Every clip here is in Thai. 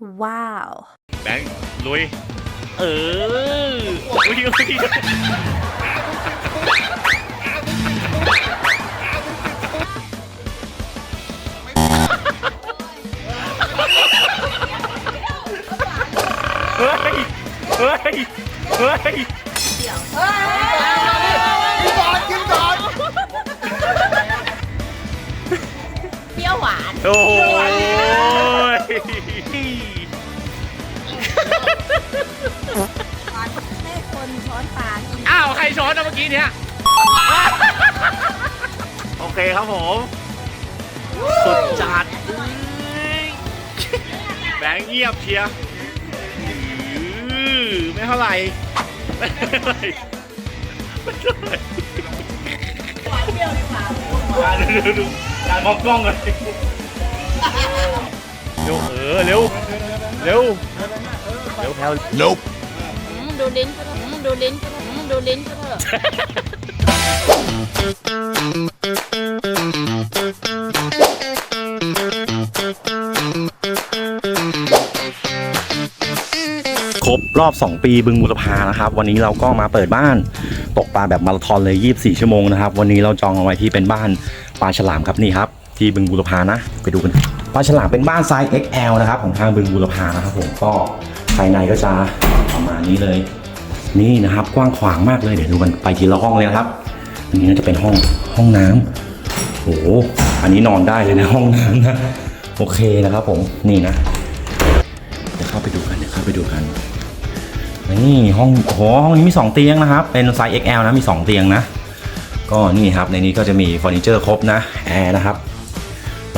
Wow. แบงค์ลุย เอออุ้ยอุ้ยเฮ้ย เฮ้ย เฮ้ยเปรี้ยวหวาน โอ้ย คนช้อนปลากินอ้าวใครช้อนนะเมื่อกี้เนี้ยโอเคครับผม สุดจัดเอ้ยแบงค์เงียบเชียร์อื้อไม่เท่าไหร่ไม่เท่าไหร่ไม่เท่าไหร่อะดูดูดูการมองกล้องเลยเร็วเออเร็วเร็วเร็วแพลว nope อืม ดูลิ้นก็เถอะดูลิ้นก็เถอะดูลิ้นก็เถอะครบรอบ 2 ปีบึงบุรพานะครับ วันนี้เราก็มาเปิดบ้านตกปลาแบบมาราธอนเลย 24 ชั่วโมงนะครับ วันนี้เราจองเอาไว้ที่เป็นบ้านปลาฉลามครับนี่ครับ ที่บึงบุรพานะ ไปดูกัน ปลาฉลามเป็นบ้านไซส์ XL นะครับ ของทางบึงบุรพานะครับผมก็ภายในก็จะประมาณนี้เลย นี่นะครับ กว้างขวางมากเลยเดี๋ยวดูกันไปทีละห้องเลยนะครับ อันนี้น่าจะเป็นห้องห้องน้ำโอ้โหอันนี้นอนได้เลยนะห้องน้ำนะโอเคนะครับผมนี่นะเดี๋ยวเข้าไปดูกันเดี๋ยวเข้าไปดูกันนี่ห้องโอ้โหห้องนี้มี 2 เตียงนะครับ เป็นไซส์ XL นะมี 2 เตียงนะ ก็นี่ครับในนี้ก็จะมีเฟอร์นิเจอร์ครบนะแอร์นะครับ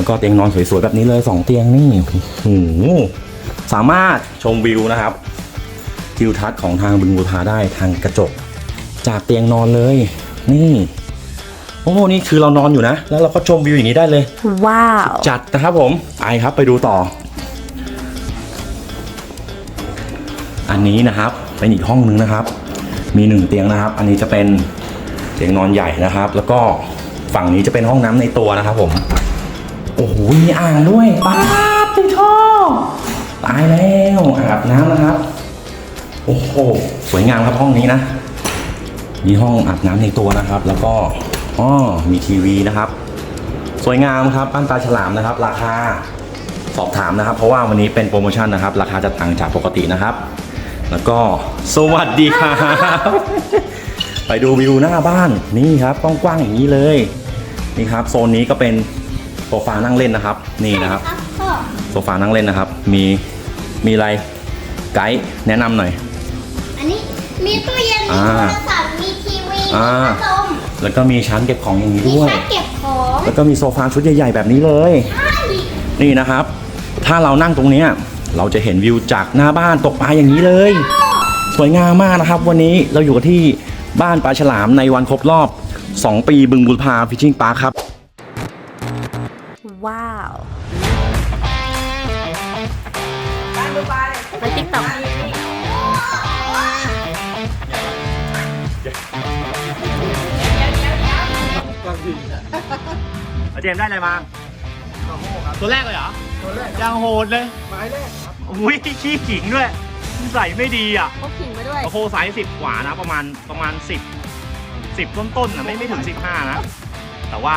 แล้วก็เตียงนอนสวยๆแบบนี้เลย2เตียงนี่โอ้โหสามารถชมวิวนะครับทิวทัศน์ของทางบึงบูทาได้ทางกระจก จากเตียงนอนเลย นี่โอ้โหนี่คือเรานอนอยู่นะ แล้วเราก็ชมวิวอย่างนี้ได้เลย Wow. จัดนะครับผมไปครับไปดูต่อ อันนี้นะครับเป็นอีกห้องหนึงนะครับ มีหนึ่งเตียงนะครับ อันนี้จะเป็นเตียงนอนใหญ่นะครับ แล้วก็ฝั่งนี้จะเป็นห้องน้ำในตัวนะครับผมโอ้โหมีอ่างด้วยป๊าบติดท่อตายแล้วอาบน้ำนะครับ โอ้โหสวยงามครับห้องนี้นะมีห้องอาบน้ำในตัวนะครับ แล้วก็อ๋อมีทีวีนะครับ สวยงามครับบ้านปลาฉลามนะครับ ราคาสอบถามนะครับ เพราะว่าวันนี้เป็นโปรโมชั่นนะครับ ราคาจะต่างจากปกตินะครับ แล้วก็สวัสดีครับไปดูวิวหน้าบ้านนี่ครับกว้างๆอย่างนี้เลยนี่ครับ โซนนี้ก็เป็น โซฟานั่งเล่นนะครับ นี่นะครับพ่อโซฟานั่งเล่นนะครับ มีมีอะไรไกด์แนะนำหน่อย อันนี้มีตู้เย็นมีอ่าโทรศัพท์มีทีวีมีอ่าพัดลมแล้วก็มีชั้นเก็บของอย่างนี้มีด้วยชั้นเก็บของแล้วก็มีโซฟาชุดใหญ่ ๆ แบบนี้เลยใช่นี่นะครับ ถ้าเรานั่งตรงเนี้ยเราจะเห็นวิวจากหน้าบ้านตกปลาอย่างนี้เลย สวยงามมากนะครับ วันนี้เราอยู่กันที่บ้านปลาฉลามในวันครบรอบ 2 ปีบึงบุรพาฟิชชิ่งปาร์คครับ Wow. ไปติ๊กต็อกเจมส์ได้อะไรมาตัวแรกเลยเหรอตัวแรกยังโหดเลยไม้แรกครับอุ้ยขี้ขิงด้วยใส่ไม่ดีอะพกขิงไปด้วยโอ้โหไซส์สิบกว่านะประมาณประมาณสิบสิบต้นๆนะไม่ไม่ถึงสิบห้านะ แต่ว่า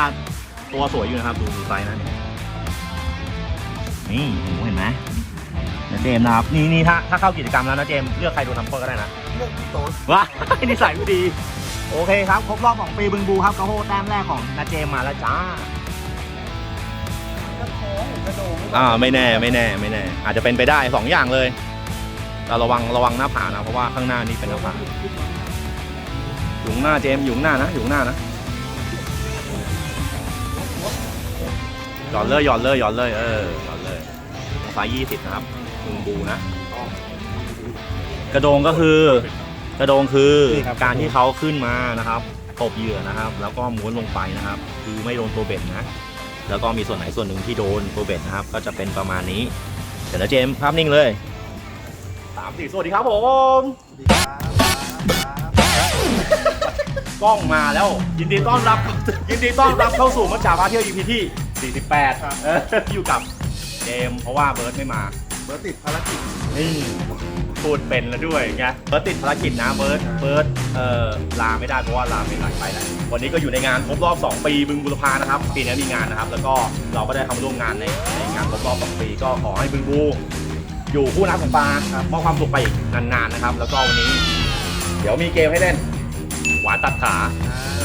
ตัวสวยอยู่นะครับ ดูดูไซส์นะเนี่ย นี่โอ้โหเห็นไหมนะเจมส์นะครับ นี่นี่ถ้าถ้าเข้ากิจกรรมแล้วนะเจมส์เลือกใครโดนทำโทษก็ได้นะเลือกพี่โต๊ดว้า นิสัยไม่ดี โอเคครับ ครบรอบของปีบึงบูครับกระโหแต้มแรกของนาเจมส์มาแล้วจ้าอ่าไม่แน่ไม่แน่ไม่แน่ อาจจะเป็นไปได้สองอย่างเลยแต่ระวังระวังหน้าผานะเพราะว่าข้างหน้านี่เป็นหน้าผาอยู่ข้างหน้าเจมส์อยู่ข้างหน้านะอยู่ข้างหน้านะหย่อนเลยหย่อนเลยหย่อนเลยเออ หย่อนเลยไฟยี่สิบนะครับบึงบูนะ กระโดงก็คือกระโดงคือการที่เขาขึ้นมานะครับตบเหยื่อนะครับ แล้วก็ม้วนลงไปนะครับ คือไม่โดนตัวเบ็ดนะ แล้วก็มีส่วนไหนส่วนหนึ่งที่โดนตัวเบ็ดนะครับ ก็จะเป็นประมาณนี้ เดี๋ยวนะเจมส์ภาพนิ่งเลยสามสี่สวัสดีครับผมกล้องมาแล้ว ยินดีต้อนรับ ยินดีต้อนรับเข้าสู่มัจจาพาเที่ยว EP ที่ 48เอออยู่กับ เจมส์เพราะว่าเบิร์ดไม่มา เบอร์ติดภารกิจนี่พูดเป็นแล้วด้วยไงเบิร์ดติดภารกิจนะเบิร์ดเบิร์ดเอ่อลาไม่ได้เพราะว่าลาไม่หลายไปแหละวันนี้ก็อยู่ในงานครบรอบ 2 ปีบึงบุรพานะครับปีนี้มีงานนะครับ แล้วก็เราก็ได้เข้ามาร่วมงานในในงานครบรอบ 2 ปี ก็ขอให้บึงบู อยู่คู่น้ำของปลามอบความสุขไปอีกนานๆนะครับ แล้วก็วันนี้ เดี๋ยวมีเกมให้เล่น หวานตัดขา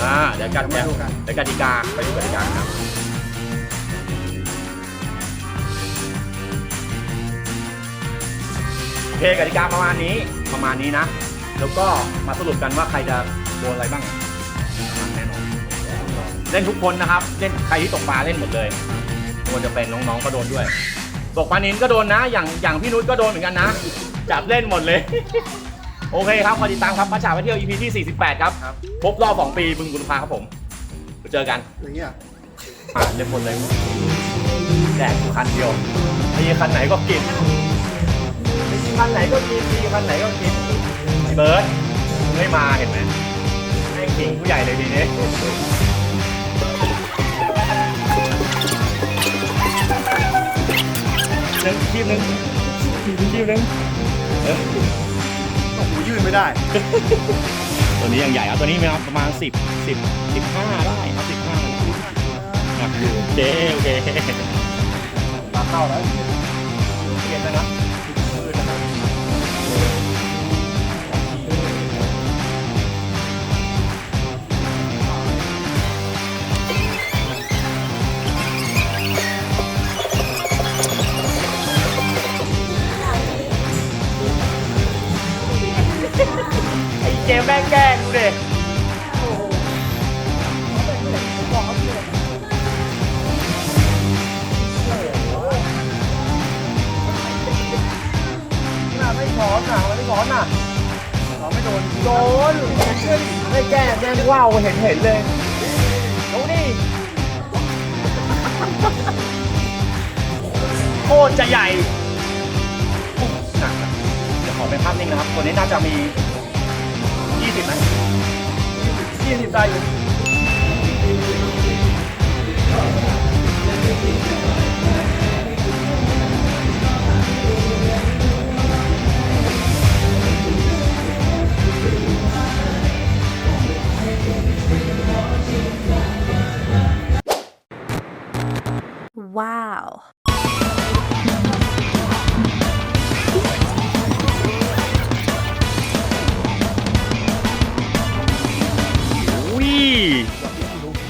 อ่าเดี๋ยวกันเดี๋ยวมาดูกันเดี๋ยวกติกาไปดูกติกาครับ เคกติกาประมาณนี้ประมาณนี้นะ แล้วก็มาสรุปกันว่าใครจะโดนอะไรบ้างแน่นอนเล่นทุกคนนะครับเล่นใครที่ตกปลาเล่นหมดเลยควรจะเป็นน้องๆก็โดนด้วย ตกปลานินก็โดนนะ อย่างอย่างพี่นุชก็โดนเหมือนกันนะ จับเล่นหมดเลย โอเคครับขอติดตามครับมาฉาไปเที่ยว EP ที่ 48 ครับครับครบรอบ 2 ปีบึงกุลพาครับผมไปเจอกันอย่างเงี้ยอะเล่นหมดเลยแดกคันเดียวมีคันไหนก็กินมี คันไหนก็กินมีคันไหนก็กินไอ้เบิร์ดไม่มาเห็นไหมแม่งขิงผู้ใหญ่เลยทีนี้หนึ่งทีมหนึ่งทีมหนึ่งเออโอ้โหยืนไม่ได้ ตัวนี้ยังใหญ่ครับตัวนี้ประมาณ10 10 15ได้ครับ15หนักอยู่โอเคโอเคตาเข้าแล้วเปลี่ยนนะครับ ไอ้เจมแม่งแกล้งดูดิน่าไม่ถอนน่ะไม่ถอนน่ะเราไม่โดนโดนไม่แกล้งแม่งว้าวเห็นเห็นเลยดูนี่โคตรจะใหญ่หนักอะเดี๋ยวขอเป็นภาพนิ่งนะครับ ตัวนี้น่าจะมี 20ไหม20ได้อยู่ Wow.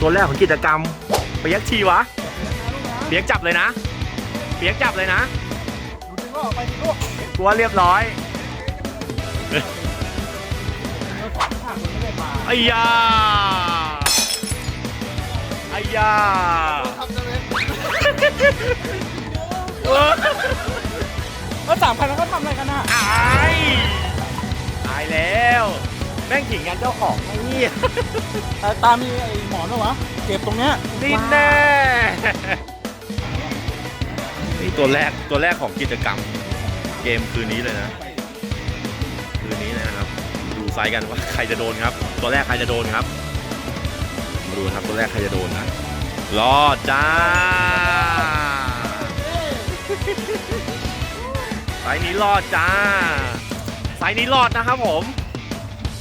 ตัวแรกของกิจกรรมเปียกชีวะเปียกจับเลยนะเปียกจับเลยนะดูดึงก็ออกไปดิลูกกลัวเรียบร้อยไอ้ยาไอ้ยาทำจะเลยเออแล้วสามพันแล้วก็ทำอะไรกันอะอายตายแล้ว แม่งขิงกันเจ้าของไอ้เหี้ยตามีไอ้หมอนเหรอวะ เก็บตรงเนี้ยนี่แน่นี่ตัวแรกตัวแรกของกิจกรรม เกมคืนนี้เลยนะ คืนนี้เลยนะครับ ดูไซส์กันว่าใครจะโดนครับ ตัวแรกใครจะโดนครับมาดูนะครับตัวแรกใครจะโดนนะรอดจ้าไซส์นี้รอดจ้าไซส์นี้รอดนะครับผม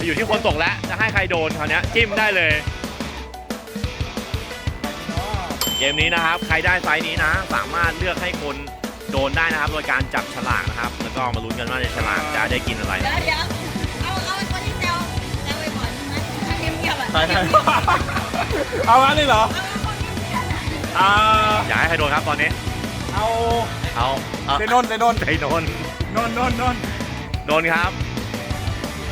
อยู่ที่คนตกแล้วจะให้ใครโดนคราวเนี้ยจิ้มได้เลย เกมนี้นะครับ ใครได้ไซส์นี้นะ สามารถเลือกให้คนโดนได้นะครับ โดยการจับฉลากนะครับ แล้วก็มาลุ้นกันว่าในฉลากจะได้กินอะไรเดี๋ยวเดี๋ยวเอาเอาไอ้คนที่แซวแซวไปก่อนนะถ้าเงียบๆอะใช่ใช่เอางั้นเลยเหรออ่าอย่าให้ใครโดนครับตอนนี้ เอาเอาเอาเดนนเดนนไอ้โดนนนนนนโดนครับ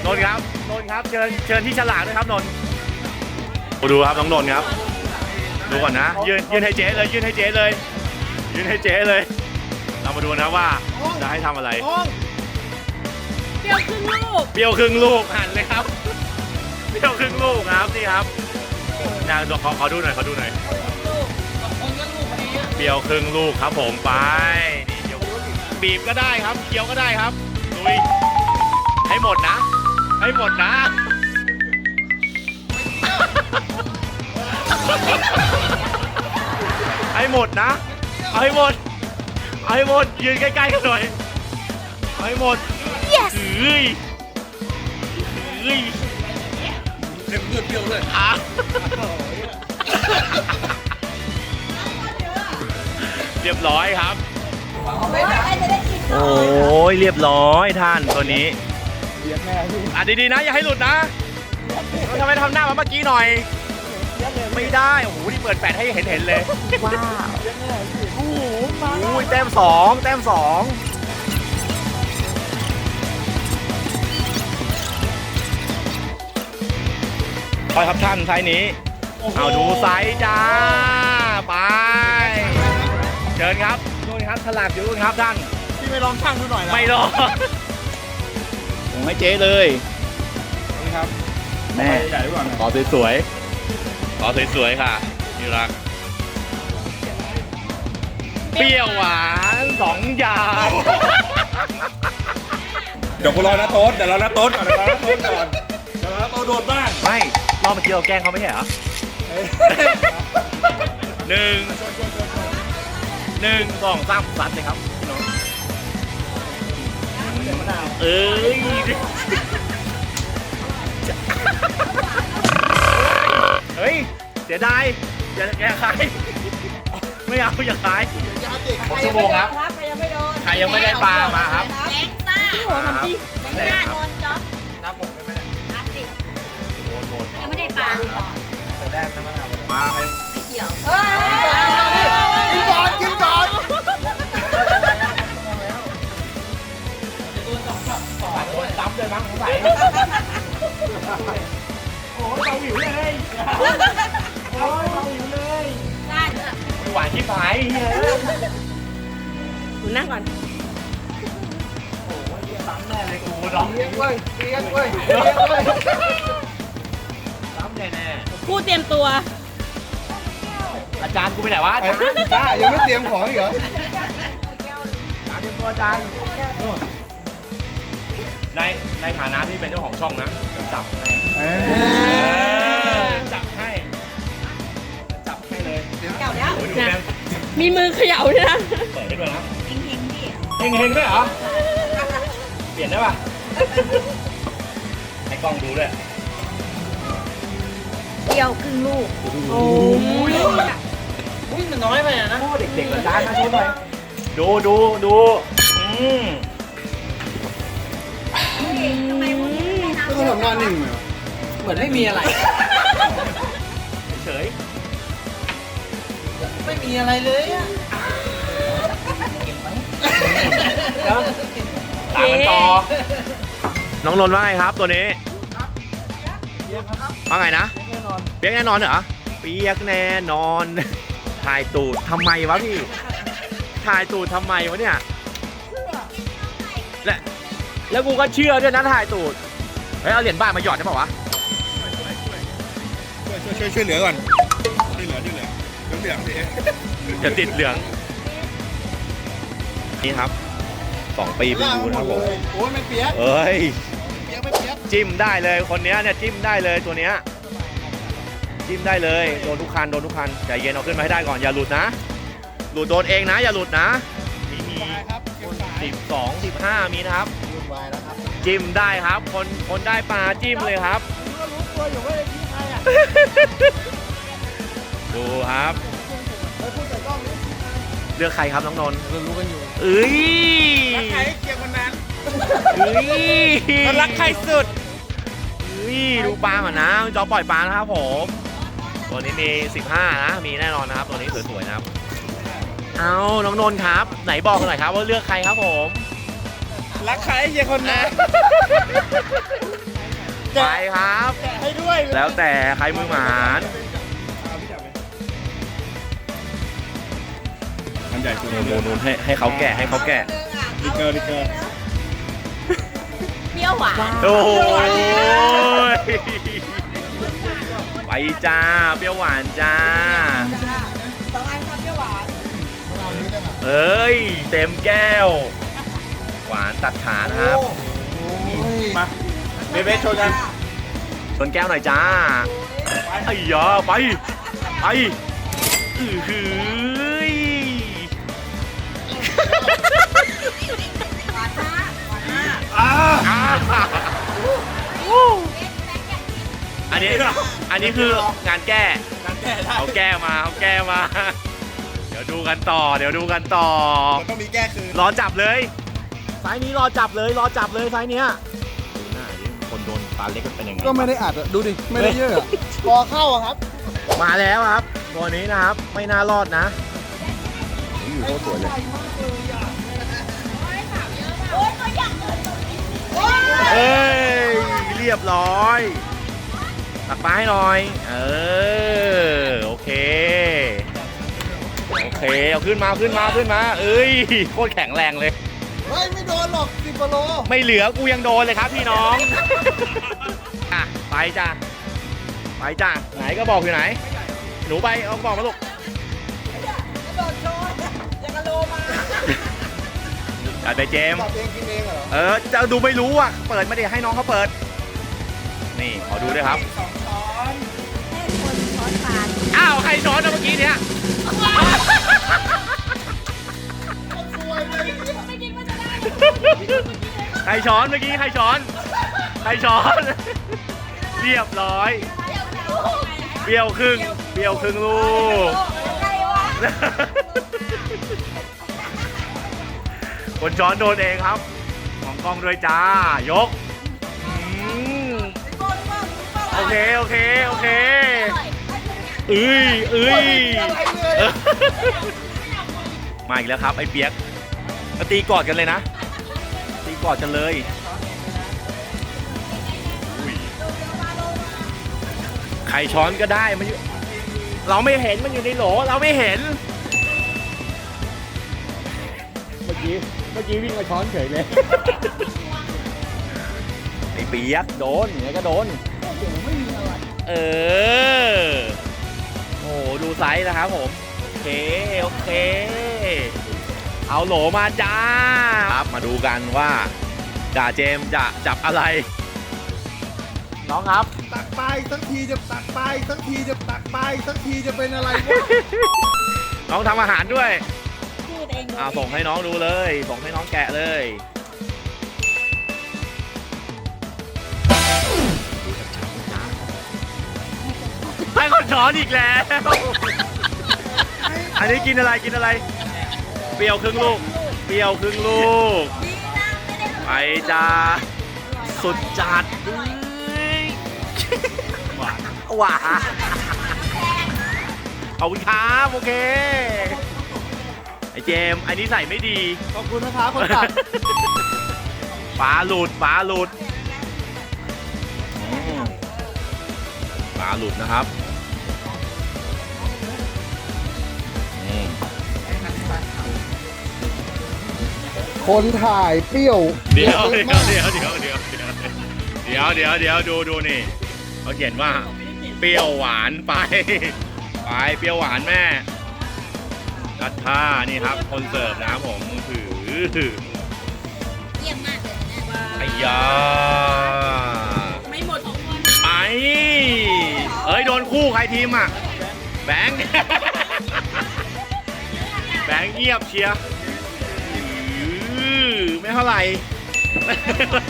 โดนครับโดนครับเชิญเชิญที่ฉลากด้วยครับนนท์ดูครับน้องนนท์ครับ ดูก่อนนะยืนยืนให้เจ๊เลยยืนให้เจ๊เลยยืนให้เจ๊เลย เรามาดูนะว่าจะให้ทำอะไรเปรี้ยวครึ่งลูก เปรี้ยวครึ่งลูกหั่นเลยครับ เปรี้ยวครึ่งลูกครับนี่ครับนะขอขอดูหน่อยขอดูหน่อย เปรี้ยวครึ่งลูกครับผมไปนี่เดี๋ยวบีบก็ได้ครับเคี้ยวก็ได้ครับลุยให้หมดนะ ให้หมดนะ ให้หมดนะเอาให้หมดเอาให้หมด ยืนใกล้ๆกันหน่อยเอาให้หมด yes เฮ้ยเฮ้ยเต็มเลือดเปรี้ยวเลยอะเรียบร้อยครับ โอ้ยเรียบร้อยท่านตัวนี้ อะดีๆนะ อย่าให้หลุดนะทำไมทำหน้ามาเมื่อกี้หน่อยไม่ได้ โอ้โหนี่เปิดแปดให้เห็นเห็นๆเลย ว้าวโอ้โหแต้มสองแต้มสองไปครับท่านไซส์นี้ เอาดูไซส์จ้า ไป เชิญครับนู่นครับฉลากอยู่นู่นครับท่าน พี่ไม่ลองช่างดูหน่อยนะไม่รอ ผมให้เจ๊เลย นี่ครับแม่ใหญ่กว่านะขอสวยๆขอสวยๆค่ะที่รัก เปรี้ยวหวานสองอย่างเดี๋ยวกูรอนะโต๊ดเดี๋ยวรอนะโต๊ดก่อนเดี๋ยวรอนะโต๊ดก่อนเดี๋ยวรอนะโต๊ดโดนบ้างไม่รอบเมื่อกี้เราแกล้งเขาไม่ใช่เหรอหนึ่งหนึ่งสองสามสัดเลยครับพี่น้อง เอ้ยเฮ้ยเสียดายอย่าอย่าขายไม่เอาอย่าขายหกชั่วโมงครับ ใครยังไม่โดนใครยังไม่ได้ปลามาครับแบงค์ซ่าครับแบงค์ซ่าโดนจ๊อบนับผมได้ไหมเนี่ยนัดสิโดนโดนยังไม่ได้ปลาเลยก่อนแต่แรกนะมะนาวมาไปไม่เกี่ยว หิวเลยโอ้ยเบาหิวเลยได้เถอะหวานที่ผายเฮ้ยคุณนั่งก่อนซ้ำแน่เลยกูน้องเลี้ยงเว้ยเลี้ยงเว้ยเลี้ยงเว้ยซ้ำแน่แน่ครูเตรียมตัวๆอาจารย์กูไปไหนวะอาจารย์จ้ายังไม่เตรียมของอีกเหรออาจารย์เตรียมตัวอาจารย์ในในฐานะที่เป็นเจ้าของช่องนะ จับให้เอจับให้ จับให้เลยเก่าแล้วโอ้ยดูแม่งมีมือเขย่าด้วยนะเปิดได้ด้วยนะเฮงเฮงพี่เฮงเฮงๆด้วยเหรอ เปลี่ยนได้ป่ะ ให้กล้องดูด้วยเดียวครึ่งลูกโอ้ยอุ้ยมันน้อยไปอะนะเด็กๆเหมือนกันนะช่วยหน่อยดูดูดูอืม ทำไม วันนี้ไม่น้ำขนมหน้าหนึ่งเหมือนไม่มีอะไร เฉยไม่มีอะไรเลยอะตามกันต่อ น้องนนท์ว่าไงครับตัวนี้ว่าไงนะเปียกแน่นอนเหรอเปียกแน่นอน ถ่ายตูดทำไมวะพี่ ถ่ายตูดทำไมวะเนี่ย และแล้วกูก็เชื่อด้วยนะถ่ายตูด เฮ้ยเอาเหรียญบาทมาหยอดได้ป่าวะช่วยช่วยช่วยเหลือก่อนช่วยเหลือช่วยเหลือเหลืองเหลืองดิเดี๋ยวติดเหลือง นี่ครับสองปีเป็นดูนะครับผมโอ้ยไม่เปียกเอ้ยเปียกไม่เปียกจิ้มได้เลยคนเนี้ยเนี่ยจิ้มได้เลยตัวเนี้ยจิ้มได้เลยโดนทุกคันโดนทุกคันใจเย็นเอาขึ้นมาให้ได้ก่อนอย่าหลุดนะ หลุดโดนเองนะ อย่าหลุดนะมีมีครับเก็บสายสิบสองสิบห้ามีนะครับ วุ่นวายแล้วครับจิ้มได้ครับ คนคนได้ปลาจิ้มเลยครับก็รู้ตัวอยู่ว่าไอ้ที่ใครอะดูครับ ไปพูดแต่กล้องนี้เลือกใครครับน้องนนท์เรารู้กันอยู่เอ้ยรักใครเกี่ยวคนนั้นเอ้ยมันรักใครสุดเอ้ยดูปลาก่อนนะจอปล่อยปลานะครับผม ตัวนี้มี 15 นะ มีแน่นอนนะครับ ตัวนี้สวยๆนะครับ เอาน้องนนท์ครับ ไหนบอกกันหน่อยครับว่าเลือกใครครับผม รักใครเกี่ยวคนนั้นไปครับ แกะให้ด้วยแล้วแต่ใครมือหมานอันใหญ่สุดนูนนูนนูนให้ให้เขาแกะให้เขาแกะ ดิเกอร์ดิเกอร์เปรี้ยวหวานโอ้ยไปจ้า เปรี้ยวหวานจ้าสองอันครับเปรี้ยวหวานเอ้ย เต็มแก้ว หวานตัดขานะครับมาเบเบ้ชนกันชนแก้วหน่อยจ้าไอ้ยาไปไปอื้อหืออาอาอันนี้อันนี้คืองานแก้การแก้เอาแก้มาเอาแก้มา เดี๋ยวดูกันต่อ เดี๋ยวดูกันต่อ มันต้องมีแก้คือ รอจับเลย ไซส์นี้รอจับเลยรอจับเลยไซส์เนี้ยดูหน้าดิคนโดนปลาเล็กเป็นยังไงก็ไม่ได้อัดอะดูดิ ไม่ได้เยอะพอเข้าอะครับ มาแล้วครับ ตัวนี้นะครับ ไม่น่ารอดนะอยู่โคตรสวยเลยโอ้ยตัวใหญ่เลยโอ้ยเอ้ยเรียบร้อยตักปลาให้หน่อย เออ โอเค โอเค เอาขึ้นมาขึ้นมาขึ้นมา เอ้ย โคตรแข็งแรงเลย เฮ้ยไม่โดน หรอกสิบโลไม่เหลือกูยังโดนเลยครับพี่น้องอะไปจ้ะไปจ้ะไหนก็บอกอยู่ไหน หนูไปเอาบอกมาลูกจัดไปเจมส์ ตัดเองกินเองเหรอเออจะดูไม่รู้อะ เปิดไม่ได้ให้น้องเขาเปิด นี่ ขอดูด้วยครับอ้าว ใครช้อนอะเมื่อกี้เนี่ยไม่คิดว่าจะได้ ใครช้อนเมื่อกี้ใครช้อน ใครช้อน เรียบร้อย เปรี้ยวครึ่ง เปรี้ยวครึ่งลูกใครวะคนช้อนโดนเองครับ ของกล้องด้วยจ้า ยกอืมโอเค โอเค โอเคเอ้ยเอ้ยเออมาอีกแล้วครับ ไอ้เปียกมาตีกอดกันเลยนะตี กอดกันเลยอุ้ยใครช้อนก็ได้มันอยู่เราไม่เห็นมันอยู่ในโหลเราไม่เห็น เมื่อกี้เมื่อกี้วิ่งมาช้อนเฉยเลยไอ้เปียกโดนยังไงก็โดนเออโอ้โหดูไซส์นะครับผม โอเค โอเค เอาโหลมาจ้าครับมาดูกันว่าจ่าเจมส์จะจับอะไร น้องครับ ตักไปสักทีจะตักไปสักทีจะตักไปสักทีจะเป็นอะไรวะน้องทำอาหารด้วยพูดเองเลยอ่าส่งให้น้องดูเลย ส่งให้น้องแกะเลยให้คนช้อนอีกแล้ว อันนี้กินอะไรกินอะไร เปรี้ยวครึ่งลูก เปรี้ยวครึ่งลูกดีนะไม่ได้ไปจ้า สุดจัดเอ้ยหวานหวานขอบคุณครับโอเค ไอเจมส์อันนี้ใส่ไม่ดี ขอบคุณนะครับคนตัดฝาหลุดฝาหลุดอืมฝาหลุดนะครับ คนถ่ายเปรี้ยวเดี๋ยวเดี๋ยวเดี๋ยวเดี๋ยวเดี๋ยวเดี๋ยวเดี๋ยวเดี๋ยวเดี๋ยวดูดูนี่เขาเขียนว่าเปรี้ยวหวานไปไปเปรี้ยวหวานแม่กัดผ้านี่ครับคนเสิร์ฟนะครับผมถือเยี่ยมมากเลยนะไอ้ยาไม่หมดของคนไปเอ้ยโดนคู่ใครทีมอะแบงค์แบงค์เงียบเชียร์ อไม่เท่าไหร่ไม่เท่าไหร่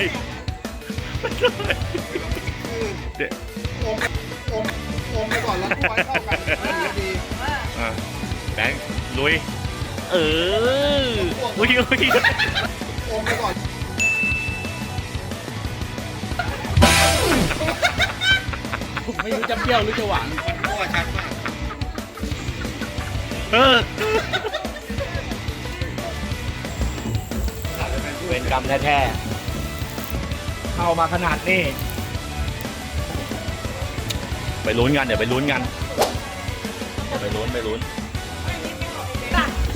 เดี๋ยวอมอมอมไปก่อนแล้วไว้เข้ากันแล้วเดี๋ยวดีอะแบงค์ลุย เอออุ้ยอุ้ยอมไปก่อนไม่รู้จะเปรี้ยวหรือจะหวานเออ เป็นกรรมแท้ๆเข้ามาขนาดนี้ ไปลุ้นกันเดี๋ยวไปลุ้นกันไปลุ้นไปลุ้นโ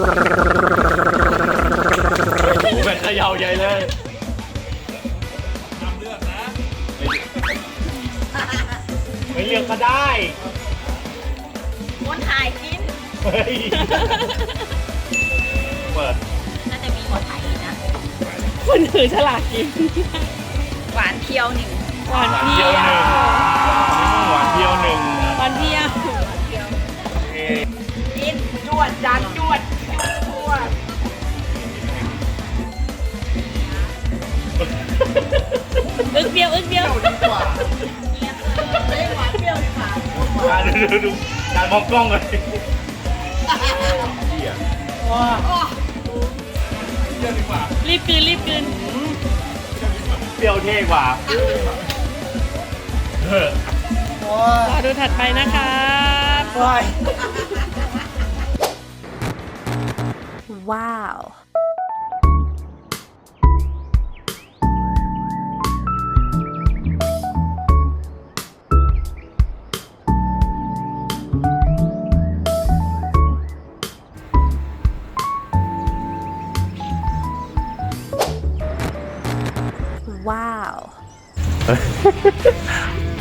อ้โหเป็นเขย่าใหญ่เลยไม่เลือกก็ได้คนถ่ายกิน เฮ้ย เปิด น่าจะมีคนถ่ายอีกนะ คนถือฉลากกิน หวานเพียวหนึ่งหวานหวานเพีเพียยววหนึ่งหวานเพียวหนึ่งหวานเพียวเอ๊ะกินจวดจานจวดจวดอึกเดียวอึกเดียวดีกว่าเฮ้ยหวานเปรี้ยวดีกว่าการดูดูดูการมองกล้องเลย เหี้ยรีบกินรีบกินเปรี้ยวเท่กว่าเออรอดูถัดไปนะครับว้าวว้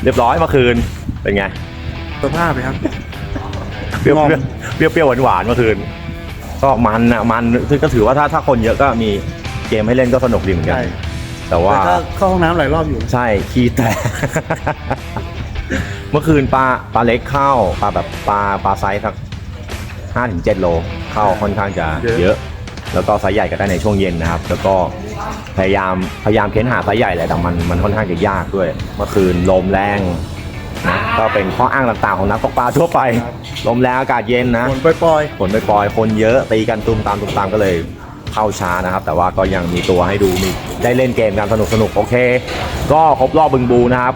เรียบร้อยเมื่อคืน เป็นไง สภาพเลยครับ เปรี้ยวเปรี้ยวเปรี้ยวหวานหวานๆเมื่อคืน ก็มันอะมันซึ่งก็ถือว่าถ้าถ้าคนเยอะก็มีเกมให้เล่นก็สนุกดีเหมือนกัน ใช่แต่ว่า แต่ถ้าเข้าห้องน้ำหลายรอบอยู่ ใช่ขี้แตก เมื่อคืนปลาปลาเล็กเข้าปลาแบบปลาปลาไซส์สักห้าถึงเจ็ดโล เข้าค่อนข้างจะเยอะ เยอะ แล้วก็ไซส์ใหญ่ก็ได้ในช่วงเย็นนะครับ แล้วก็ พยายามพยายามเค้นหาไซส์ใหญ่แหละแต่มันมันค่อนข้างจะยากด้วย เมื่อคืนลมแรงนะก็เป็นข้ออ้างต่างๆของนักตกปลาทั่วไป ลมแรงอากาศเย็นนะฝนปล่อยฝนไปปล่อยๆคนเยอะตีกันตุ้มตามตุ้มตามก็เลยเข้าช้านะครับ แต่ว่าก็ยังมีตัวให้ดูมีได้เล่นเกมกันสนุกสนุกๆโอเค ก็ครบรอบบึงบูนะครับ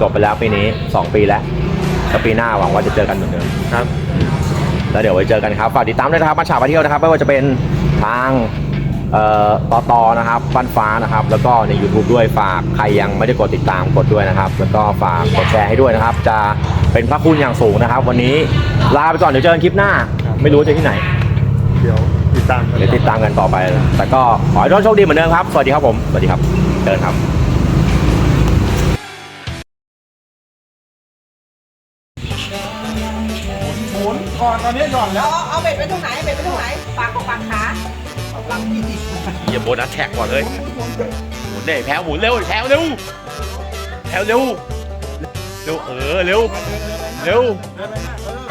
จบไปแล้วปีนี้ 2 ปีแล้วแล้วปีหน้าหวังว่าจะเจอกันเหมือนเดิมๆครับ แล้วเดี๋ยวไว้เจอกันครับฝากติดตามด้วยนะครับมาฉาไปเที่ยวนะครับไม่ว่าจะเป็นทางเอ่อ ต่อต่อนะครับฟันฟ้านะครับ แล้วก็ใน YouTube ด้วยฝากใครยังไม่ได้กดติดตามกดด้วยนะครับ แล้วก็ฝากกดแชร์ให้ด้วยนะครับ จะเป็นพระคุณอย่างสูงนะครับ วันนี้ลาไปก่อนเดี๋ยวเจอกันคลิปหน้า ไม่รู้ว่าจะที่ไหนเดี๋ยวติดตามกันเดี๋ยวติดตามกันต่อไป แต่ก็ขอให้ทุกคนโชคดีเหมือนเดิมครับ สวัสดีครับผม สวัสดีครับ เดินครับหมุนก่อนตอนนี้หย่อนแล้ว เอาเอาเบ็ดไปตรงไหนเบ็ดไปตรงไหนป อย่าโบนัสแท็กก่อนเลยหมุนเด้แพ้วหมุนเร็วแพ้วเร็วแพ้วเร็วเร็วเออเร็วเร็ว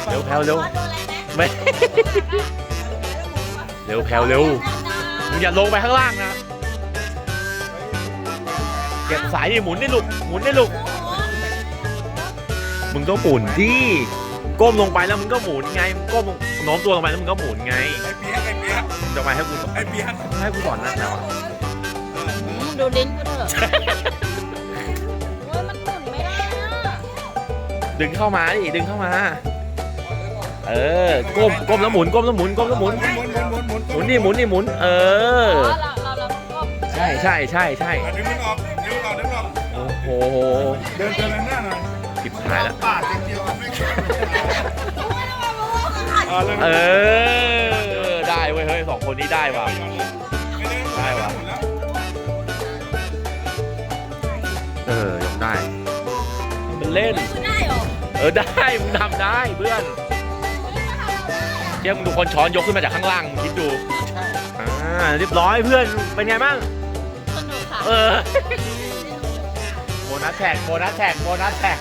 เร็วแพ้วเร็วไม่เร็วแพ้วเร็วมึงอย่าลงไปข้างล่างนะเก็บสายดิหมุนได้ลูกหมุนได้ลูกมึงต้องหมุนที่ก้มลงไปแล้วมึงก็หมุนไงมึงก้มลงโน้มตัวลงไปแล้วมึงก็หมุนไงไอ้เปียกไอ้เปียก จะมาให้กูสอนไอ้เปียกให้กูสอนนะแต่ว่าดูลิ้นกูเถอะโอ้ยมันหมุนไม่ได้อะดึงเข้ามาดิดึงเข้ามา เออก้มก้มแล้วหมุนก้มแล้วหมุนก้มแล้วหมุนหมุนหมุนหมุนหมุนหมุนนี่หมุนนี่หมุน เออ อ๋อเราเราเราต้องก้มใช่ใช่ใช่ใช่ดึงมันออกดึงมันออกดึงมันออกโอ้โหเดินเดินหน้าหน่อยผิดหายแล้วปาดเดียวกันไม่เออ เออ สองคนนี้ได้ว่ะ ได้ว่ะเออยกได้ มันเล่น ได้เหรอเออได้มึงทำได้เพื่อนเจ้ามึงดูคนช้อนยกขึ้นมาจากข้างล่างมึงคิดดูอ่าเรียบร้อยเพื่อนเป็นไงบ้างสนุกค่ะ เออโบนัสแท็กโบนัสแท็กโบนัสแท็ก